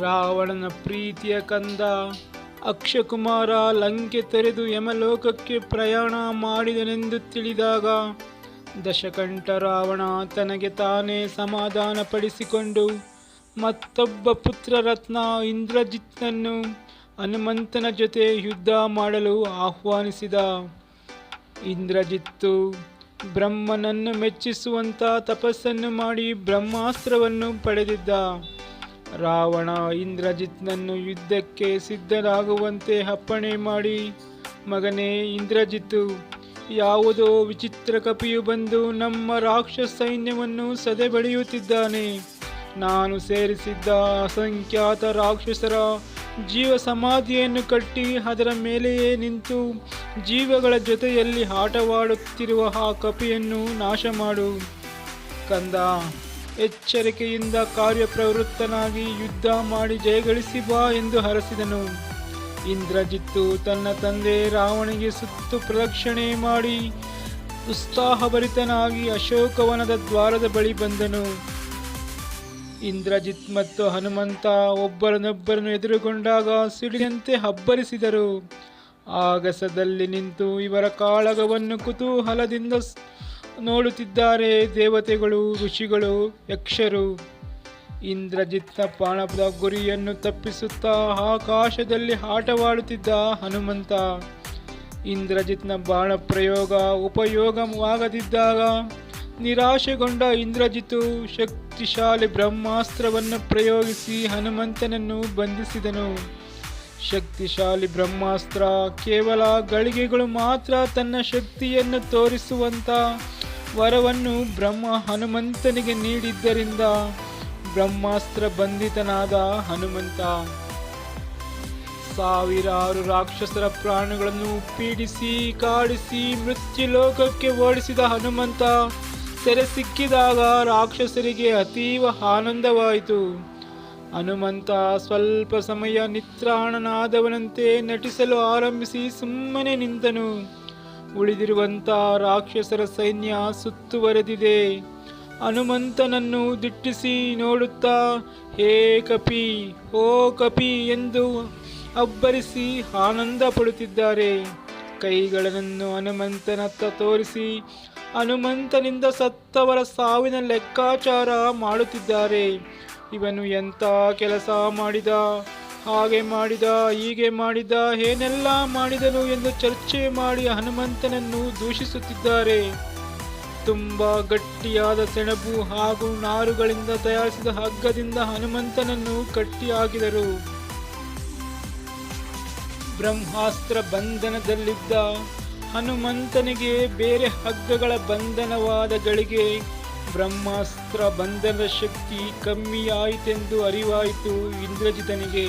ರಾವಣನ ಪ್ರೀತಿಯ ಕಂದ ಅಕ್ಷಕುಮಾರ ಲಂಕೆ ತೆರೆದು ಯಮಲೋಕಕ್ಕೆ ಪ್ರಯಾಣ ಮಾಡಿದನೆಂದು ತಿಳಿದಾಗ ದಶಕಂಠ ರಾವಣ ತನಗೆ ತಾನೇ ಸಮಾಧಾನಪಡಿಸಿಕೊಂಡು ಮತ್ತೊಬ್ಬ ಪುತ್ರರತ್ನ ಇಂದ್ರಜಿತ್ನನ್ನು ಹನುಮಂತನ ಜೊತೆ ಯುದ್ಧ ಮಾಡಲು ಆಹ್ವಾನಿಸಿದ. ಇಂದ್ರಜಿತ್ತು ಬ್ರಹ್ಮನನ್ನು ಮೆಚ್ಚಿಸುವಂಥ ತಪಸ್ಸನ್ನು ಮಾಡಿ ಬ್ರಹ್ಮಾಸ್ತ್ರವನ್ನು ಪಡೆದಿದ್ದ. ರಾವಣ ಇಂದ್ರಜಿತ್ನನ್ನು ಯುದ್ಧಕ್ಕೆ ಸಿದ್ಧರಾಗುವಂತೆ ಅಪ್ಪಣೆ ಮಾಡಿ. ಮಗನೇ ಇಂದ್ರಜಿತ್ತು, ಯಾವುದೋ ವಿಚಿತ್ರ ಕಪಿಯು ಬಂದು ನಮ್ಮ ರಾಕ್ಷಸ ಸೈನ್ಯವನ್ನು ಸದೆಬಡಿಯುತ್ತಿದ್ದಾನೆ. ನಾನು ಸೇರಿಸಿದ್ದ ಅಸಂಖ್ಯಾತ ರಾಕ್ಷಸರ ಜೀವ ಸಮಾಧಿಯನ್ನು ಕಟ್ಟಿ ಅದರ ಮೇಲೆಯೇ ನಿಂತು ಜೀವಗಳ ಜೊತೆಯಲ್ಲಿ ಆಟವಾಡುತ್ತಿರುವ ಆ ಕಪಿಯನ್ನು ನಾಶ ಮಾಡು ಕಂದ ಎಚ್ಚರಿಕೆಯಿಂದ ಕಾರ್ಯಪ್ರವೃತ್ತನಾಗಿ ಯುದ್ಧ ಮಾಡಿ ಜಯಗಳಿಸಿ ಬಾ ಎಂದು ಹರಸಿದನು. ಇಂದ್ರಜಿತ್ತು ತನ್ನ ತಂದೆ ರಾವಣಿಗೆ ಸುತ್ತು ಪ್ರದಕ್ಷಿಣೆ ಮಾಡಿ ಉತ್ಸಾಹಭರಿತನಾಗಿ ಅಶೋಕವನದ ದ್ವಾರದ ಬಳಿ ಬಂದನು. ಇಂದ್ರಜಿತ್ ಮತ್ತು ಹನುಮಂತ ಒಬ್ಬರನ್ನೊಬ್ಬರನ್ನು ಎದುರುಗೊಂಡಾಗ ಸಿಡಿಯಂತೆ ಹಬ್ಬರಿಸಿದರು. ಆಗಸದಲ್ಲಿ ನಿಂತು ಇವರ ಕಾಳಗವನ್ನು ಕುತೂಹಲದಿಂದ ನೋಡುತ್ತಿದ್ದಾರೆ ದೇವತೆಗಳು, ಋಷಿಗಳು, ಯಕ್ಷರು. ಇಂದ್ರಜಿತ್ನ ಪಾಣಪದ ಗುರಿಯನ್ನು ತಪ್ಪಿಸುತ್ತಾ ಆಕಾಶದಲ್ಲಿ ಆಟವಾಡುತ್ತಿದ್ದ ಹನುಮಂತ. ಇಂದ್ರಜಿತ್ನ ಬಾಣ ಪ್ರಯೋಗ ಉಪಯೋಗವಾಗದಿದ್ದಾಗ ನಿರಾಶೆಗೊಂಡ ಇಂದ್ರಜಿತು ಶಕ್ತಿಶಾಲಿ ಬ್ರಹ್ಮಾಸ್ತ್ರವನ್ನು ಪ್ರಯೋಗಿಸಿ ಹನುಮಂತನನ್ನು ಬಂಧಿಸಿದನು. ಶಕ್ತಿಶಾಲಿ ಬ್ರಹ್ಮಾಸ್ತ್ರ ಕೇವಲ ಗಳಿಗೆಗಳು ಮಾತ್ರ ತನ್ನ ಶಕ್ತಿಯನ್ನು ತೋರಿಸುವಂತ ವರವನ್ನು ಬ್ರಹ್ಮ ಹನುಮಂತನಿಗೆ ನೀಡಿದ್ದರಿಂದ ಬ್ರಹ್ಮಾಸ್ತ್ರ ಬಂಧಿತನಾದ ಹನುಮಂತ. ಸಾವಿರಾರು ರಾಕ್ಷಸರ ಪ್ರಾಣಗಳನ್ನು ಪೀಡಿಸಿ ಕಾಡಿಸಿ ಮೃತ್ಯು ಲೋಕಕ್ಕೆ ಓಡಿಸಿದ ಹನುಮಂತ ಸೆರೆ ಸಿಕ್ಕಿದಾಗ ರಾಕ್ಷಸರಿಗೆ ಅತೀವ ಆನಂದವಾಯಿತು. ಹನುಮಂತ ಸ್ವಲ್ಪ ಸಮಯ ನಿತ್ರಾಣನಾದವನಂತೆ ನಟಿಸಲು ಆರಂಭಿಸಿ ಸುಮ್ಮನೆ ನಿಂತನು. ಉಳಿದಿರುವಂತ ರಾಕ್ಷಸರ ಸೈನ್ಯ ಸುತ್ತುವರೆದಿದೆ ಹನುಮಂತನನ್ನು ದಿಟ್ಟಿಸಿ ನೋಡುತ್ತಾ, ಹೇ ಕಪಿ, ಓ ಕಪಿ ಎಂದು ಅಬ್ಬರಿಸಿ ಆನಂದ ಪಡುತ್ತಿದ್ದಾರೆ. ಕೈಗಳನ್ನು ಹನುಮಂತನತ್ತ ತೋರಿಸಿ ಹನುಮಂತನಿಂದ ಸತ್ತವರ ಸಾವಿನ ಲೆಕ್ಕಾಚಾರ ಮಾಡುತ್ತಿದ್ದಾರೆ. ಇವನು ಎಂಥ ಕೆಲಸ ಮಾಡಿದ? ಹಾಗೆ ಮಾಡಿದ, ಹೀಗೆ ಮಾಡಿದ, ಏನೆಲ್ಲ ಮಾಡಿದನು ಎಂದು ಚರ್ಚೆ ಮಾಡಿ ಹನುಮಂತನನ್ನು ದೂಷಿಸುತ್ತಿದ್ದಾರೆ. ತುಂಬಾ ಗಟ್ಟಿಯಾದ ಸೆಣಬು ಹಾಗೂ ನಾರುಗಳಿಂದ ತಯಾರಿಸಿದ ಹಗ್ಗದಿಂದ ಹನುಮಂತನನ್ನು ಕಟ್ಟಿಯಾಗಿದರು ಬ್ರಹ್ಮಾಸ್ತ್ರ ಬಂಧನದಲ್ಲಿದ್ದ ಹನುಮಂತನಿಗೆ ಬೇರೆ ಹಗ್ಗಗಳ ಬಂಧನವಾದ ಗಳಿಗೆ ಬ್ರಹ್ಮಾಸ್ತ್ರ ಬಂಧನ ಶಕ್ತಿ ಕಮ್ಮಿಯಾಯಿತೆಂದು ಅರಿವಾಯಿತು ಇಂದ್ರಜಿತನಿಗೆ.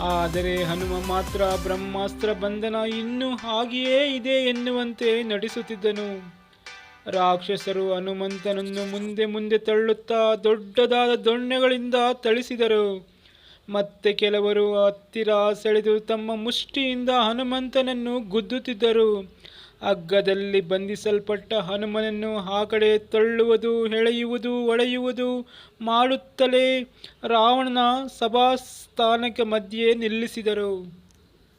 ಆದರೆ ಹನುಮ ಮಾತ್ರ ಬ್ರಹ್ಮಾಸ್ತ್ರ ಬಂಧನ ಇನ್ನೂ ಹಾಗೆಯೇ ಇದೆ ಎನ್ನುವಂತೆ ನಟಿಸುತ್ತಿದ್ದನು. ರಾಕ್ಷಸರು ಹನುಮಂತನನ್ನು ಮುಂದೆ ಮುಂದೆ ತಳ್ಳುತ್ತಾ ದೊಡ್ಡದಾದ ದೊಣ್ಣೆಗಳಿಂದ ತಳಿಸಿದರು ಮತ್ತೆ ಕೆಲವರು ಹತ್ತಿರ ಸೆಳೆದು ತಮ್ಮ ಮುಷ್ಟಿಯಿಂದ ಹನುಮಂತನನ್ನು ಗುದ್ದುತ್ತಿದ್ದರು. ಹಗ್ಗದಲ್ಲಿ ಬಂಧಿಸಲ್ಪಟ್ಟ ಹನುಮನನ್ನು ಆ ಕಡೆ ತಳ್ಳುವುದು ಎಳೆಯುವುದು ಒಳೆಯುವುದು ಮಾಡುತ್ತಲೇ ರಾವಣನ ಸಭಾಸ್ಥಾನಕ್ಕೆ ಮಧ್ಯೆ ನಿಲ್ಲಿಸಿದರು.